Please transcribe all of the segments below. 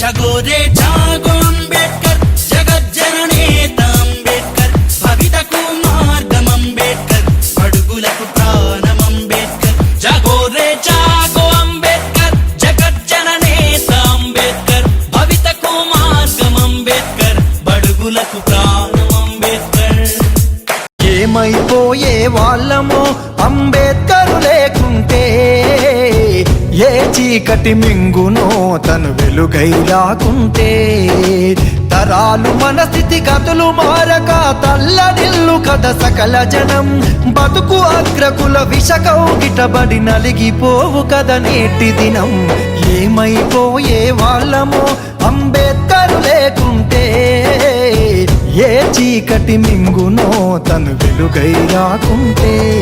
జగోరే జాగో అంబేద్కర్ జగజ్జననేత అంబేద్కర్ భవితకు మార్గం అంబేద్కర్ అడుగులకు ప్రాణం అంబేద్కర్. జగోరే జాగో అంబేద్కర్ జగజ్జననేత అంబేద్కర్ భవితకు మార్గం అంబేద్కర్ బడుగులకు ప్రాణం అంబేద్కర్. ఏమైపోయే వాళ్ళమో అంబేద్కర్. చీకటి మింగునో తను వెలుగైలాకుంటే తరాలు మన స్థితి కథలు మారక తల్లడిల్లు కథ సకల జనం. బతుకు అగ్రకుల విషకౌగిటబడి నలిగిపోవు కథ నేటి దినం. ఏమైపోయే వాళ్ళమో అంబేద్కరు లేకుంటే. ఏ చీకటి మింగునో తను వెలుగై రాకుంటే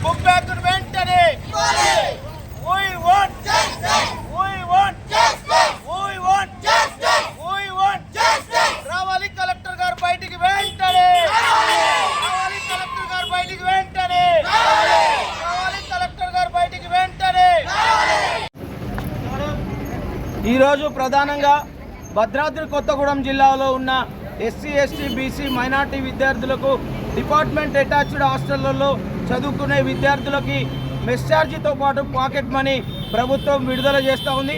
విద్యార్థులకు బుక్ బ్యాంకులు వెంటనే We want justice. We want justice. We want justice. We want justice. రావాలి కలెక్టర్ గారు బయటికి వెంటనే రావాలి కలెక్టర్ గారు బయటికి వెంటనే రావాలి కలెక్టర్ గారు బయటికి వెంటనే ఈరోజు ప్రధానంగా భద్రాద్రి కొత్తగూడెం జిల్లాలో ఉన్న ఎస్సీ ఎస్టీ బీసీ మైనార్టీ విద్యార్థులకు డిపార్ట్మెంట్ అటాచ్డ్ హాస్టళ్ళలో చదువుకునే విద్యార్థులకి మెస్ ఛార్జీతో పాటు పాకెట్ మనీ ప్రభుత్వం విడుదల చేస్తూ ఉంది.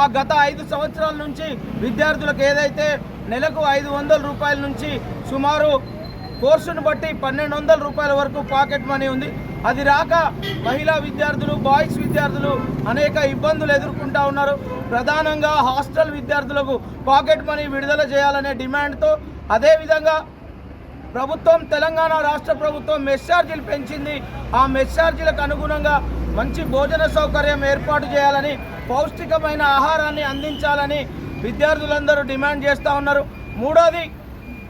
ఆ గత ఐదు సంవత్సరాల నుంచి విద్యార్థులకు ఏదైతే నెలకు ఐదు వందల రూపాయల నుంచి సుమారు కోర్సును బట్టి పన్నెండు వందల రూపాయల వరకు పాకెట్ మనీ ఉంది. అది రాక మహిళా విద్యార్థులు బాయ్స్ విద్యార్థులు అనేక ఇబ్బందులు ఎదుర్కొంటూ ఉన్నారు. ప్రధానంగా హాస్టల్ విద్యార్థులకు పాకెట్ మనీ విడుదల చేయాలనే డిమాండ్తో అదేవిధంగా ప్రభుత్వం తెలంగాణ రాష్ట్ర ప్రభుత్వం మెస్సార్జీలు పెంచింది. ఆ మెస్సార్జీలకు అనుగుణంగా మంచి భోజన సౌకర్యం ఏర్పాటు చేయాలని పౌష్టికమైన ఆహారాన్ని అందించాలని విద్యార్థులందరూ డిమాండ్ చేస్తూ ఉన్నారు. మూడోది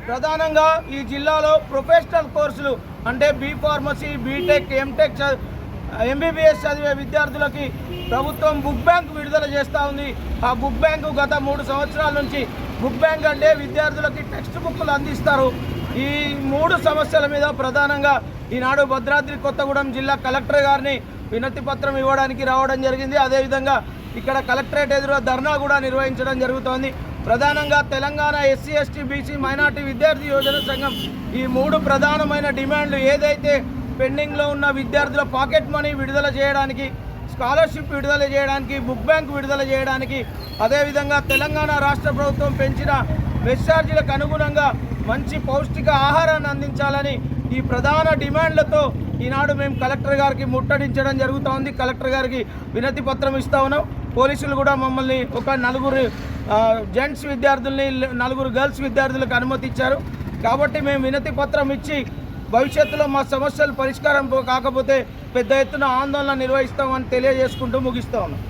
ప్రధానంగా ఈ జిల్లాలో ప్రొఫెషనల్ కోర్సులు అంటే B pharmacy B Tech M Tech MBBS చదివే విద్యార్థులకి ప్రభుత్వం బుక్ బ్యాంక్ విడుదల చేస్తూ ఉంది. ఆ బుక్ బ్యాంకు గత మూడు సంవత్సరాల నుంచి బుక్ బ్యాంక్ అంటే విద్యార్థులకి టెక్స్ట్ బుక్లు అందిస్తారు. ఈ మూడు సమస్యల మీద ప్రధానంగా ఈనాడు భద్రాద్రి కొత్తగూడెం జిల్లా కలెక్టర్ గారిని వినతి పత్రం ఇవ్వడానికి రావడం జరిగింది. అదేవిధంగా ఇక్కడ కలెక్టరేట్ ఎదురుగా ధర్నా కూడా నిర్వహించడం జరుగుతోంది. ప్రధానంగా Telangana SC ST BC minority విద్యార్థి యోజన సంఘం ఈ మూడు ప్రధానమైన డిమాండ్లు ఏదైతే పెండింగ్లో ఉన్న విద్యార్థుల పాకెట్ మనీ విడుదల చేయడానికి స్కాలర్షిప్ విడుదల చేయడానికి బుక్ బ్యాంక్ విడుదల చేయడానికి అదేవిధంగా తెలంగాణ రాష్ట్ర ప్రభుత్వం పెంచిన మెస్సార్జీలకు అనుగుణంగా మంచి పౌష్టిక ఆహారాన్ని అందించాలని ఈ ప్రధాన డిమాండ్లతో ఈనాడు మేము కలెక్టర్ గారికి ముట్టడించడం జరుగుతోంది. కలెక్టర్ గారికి వినతి పత్రం ఇస్తా ఉన్నాం. పోలీసులు కూడా మమ్మల్ని ఒక నలుగురు జెంట్స్ విద్యార్థుల్ని నలుగురు గర్ల్స్ విద్యార్థులకు అనుమతి ఇచ్చారు. కాబట్టి మేము వినతి పత్రం ఇచ్చి భవిష్యత్తులో మా సమస్యలు పరిష్కారం కాకపోతే పెద్ద ఎత్తున ఆందోళన నిర్వహిస్తామని తెలియజేసుకుంటూ ముగిస్తా ఉన్నాం.